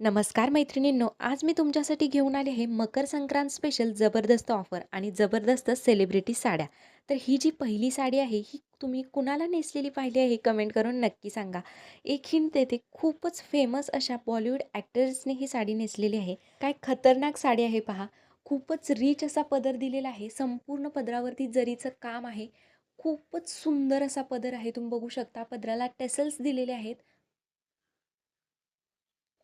नमस्कार मैत्रिणींनो आज मी तुमच्यासाठी घेऊन आले आहे मकर संक्रांत स्पेशल जबरदस्त ऑफर आणि जबरदस्त सेलिब्रिटी साड्या. तर ही जी पहिली साडी आहे ही तुम्ही कुणाला नेसलेली पाहिली आहे कमेंट करून नक्की सांगा. एक हिंट देते खूपच फेमस अशा बॉलिवूड ॲक्टर्सने ही साडी नेसलेली आहे. काय खतरनाक साडी आहे पहा. खूपच रिच असा पदर दिलेला आहे. संपूर्ण पदरावरती जरीचं काम आहे खूपच सुंदर असा पदर आहे. तुम्ही बघू शकता पदराला टेसल्स दिलेले आहेत.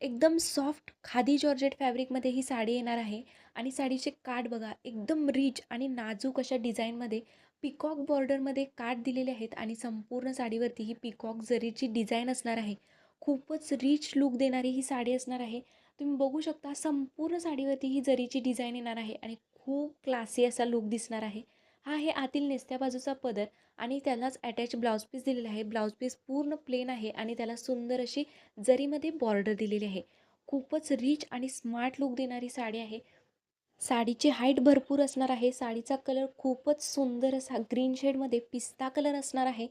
एकदम सॉफ्ट खादी जॉर्जेट फॅब्रिकमध्ये ही साडी येणार आहे. आणि साडीचे काठ बघा एकदम रिच आणि नाजूक अशा डिझाईनमध्ये पिकॉक बॉर्डरमध्ये काठ दिलेले आहेत आणि संपूर्ण साडीवरती ही पिकॉक जरीची डिझाईन असणार आहे. खूपच रिच लुक देणारी ही साडी असणार आहे. तुम्ही बघू शकता संपूर्ण साडीवरती ही जरीची डिझाईन येणार आहे आणि खूप क्लासी असा लुक दिसणार आहे. हा आहे आतील नेसत्या बाजूचा पदर आणि त्यालाच अटॅच ब्लाऊज पीस दिलेला आहे. ब्लाऊज पीस पूर्ण प्लेन आहे आणि त्याला सुंदर अशी जरीमध्ये बॉर्डर दिलेली आहे. खूपच रिच आणि स्मार्ट लुक देणारी साडी आहे. साडीची हाईट भरपूर असणार आहे. साडीचा कलर खूपच सुंदर असा ग्रीन शेडमध्ये पिस्ता कलर असणार आहे.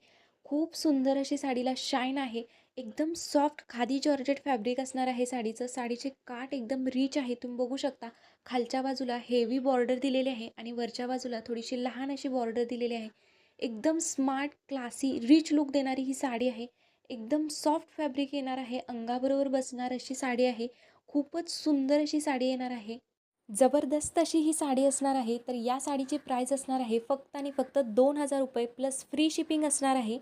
खूप सुंदर अशी साडीला शाईन आहे. एकदम सॉफ्ट खादी जॉर्जेट फॅब्रिक असणार आहे साडीचं. साडीचे काठ एकदम रिच आहे. तुम्ही बघू शकता. खालच्या बाजूला हेवी बॉर्डर दिलेली आहे आणि वरच्या बाजूला थोडीशी लहान अशी बॉर्डर दिलेली आहे. एकदम स्मार्ट क्लासी रिच लुक देणारी ही साडी आहे. एकदम सॉफ्ट फॅब्रिक येणार आहे. अंगाबरोबर बसणार अशी साडी आहे. खूपच सुंदर अशी साडी येणार आहे. जबरदस्त अशी ही साडी असणार आहे. तर या साडीची प्राईस असणार आहे फक्त आणि फक्त दोन हजार रुपये प्लस फ्री शिपिंग असणार आहे.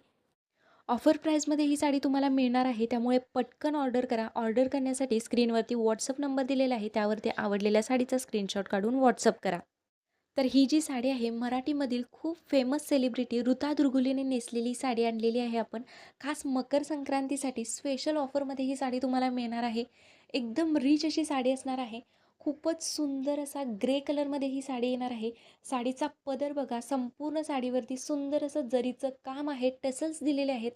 ऑफर प्राईजमध्ये ही साडी तुम्हाला मिळणार आहे. त्यामुळे पटकन ऑर्डर करा. ऑर्डर करण्यासाठी स्क्रीनवरती व्हॉट्सअप नंबर दिलेला आहे. त्यावरती आवडलेल्या साडीचा स्क्रीनशॉट काढून व्हॉट्सअप करा. तर ही जी साडी आहे मराठीमधील खूप फेमस सेलिब्रिटी ऋता दुर्गुलीने नेसलेली साडी आणलेली आहे आपण. खास मकर संक्रांतीसाठी स्पेशल ऑफरमध्ये ही साडी तुम्हाला मिळणार आहे. एकदम रिच अशी साडी असणार आहे. खूपच सुंदर असा ग्रे कलरमध्ये ही साडी येणार आहे. साडीचा पदर बघा संपूर्ण साडीवरती सुंदर असं जरीचं काम आहे टसल्स दिलेले आहेत.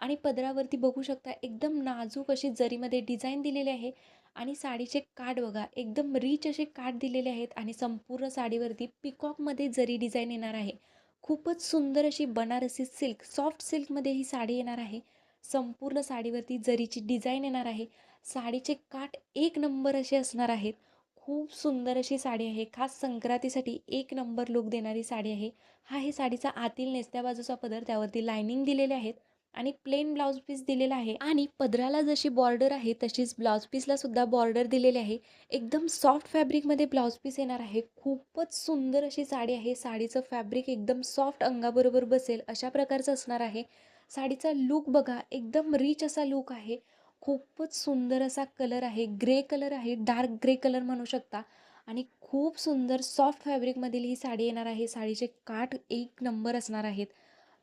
आणि पदरावरती बघू शकता एकदम नाजूक अशी जरीमध्ये डिझाईन दिलेली आहे. आणि साडीचे काठ बघा एकदम रिच असे काठ दिलेले आहेत. आणि संपूर्ण साडीवरती पिकॉकमध्ये जरी डिझाईन येणार आहे. खूपच सुंदर अशी बनारसी सिल्क सॉफ्ट सिल्कमध्ये ही साडी येणार आहे. संपूर्ण साडीवरती जरीची डिझाईन येणार आहे. साडीचे काठ एक नंबर असे असणार आहेत. खूप सुंदर अशी साडी आहे. खास संक्रांतीसाठी एक नंबर लुक देणारी साडी आहे. हा हे साडीचा आतील नेसत्या बाजूचा पदर त्यावरती लायनिंग दिलेले आहेत आणि प्लेन ब्लाऊज पीस दिलेला आहे. आणि पदराला जशी बॉर्डर आहे तशीच ब्लाऊज पीसला सुद्धा बॉर्डर दिलेली आहे. एकदम सॉफ्ट फॅब्रिकमध्ये ब्लाऊज पीस येणार आहे. खूपच सुंदर अशी साडी आहे. साडीचं फॅब्रिक एकदम सॉफ्ट अंगाबरोबर बसेल अशा प्रकारचं असणार आहे. साडीचा लूक बघा एकदम रिच असा लूक आहे. खूपच सुंदर असा कलर आहे. ग्रे कलर आहे. डार्क ग्रे कलर म्हणू शकता. आणि खूप सुंदर सॉफ्ट फॅब्रिकमधील ही साडी येणार आहे. साडीचे काठ एक नंबर असणार आहेत.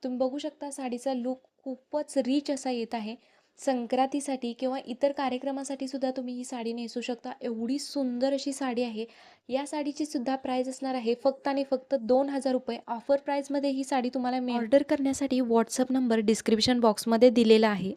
तुम्ही बघू शकता साडीचा लूक खूपच रिच असा येत आहे. संक्रांतीसाठी किंवा इतर कार्यक्रमासाठी सुद्धा तुम्ही ही साडी नेसू शकता. एवढी सुंदर अशी साडी आहे. या साडीची सुद्धा प्राईज असणार आहे. फक्त आणि फक्त दोन हजार रुपये. ऑफर प्राईजमध्ये ही साडी तुम्हाला ऑर्डर करण्यासाठी व्हॉट्सअप नंबर डिस्क्रिप्शन बॉक्समध्ये दिलेला आहे.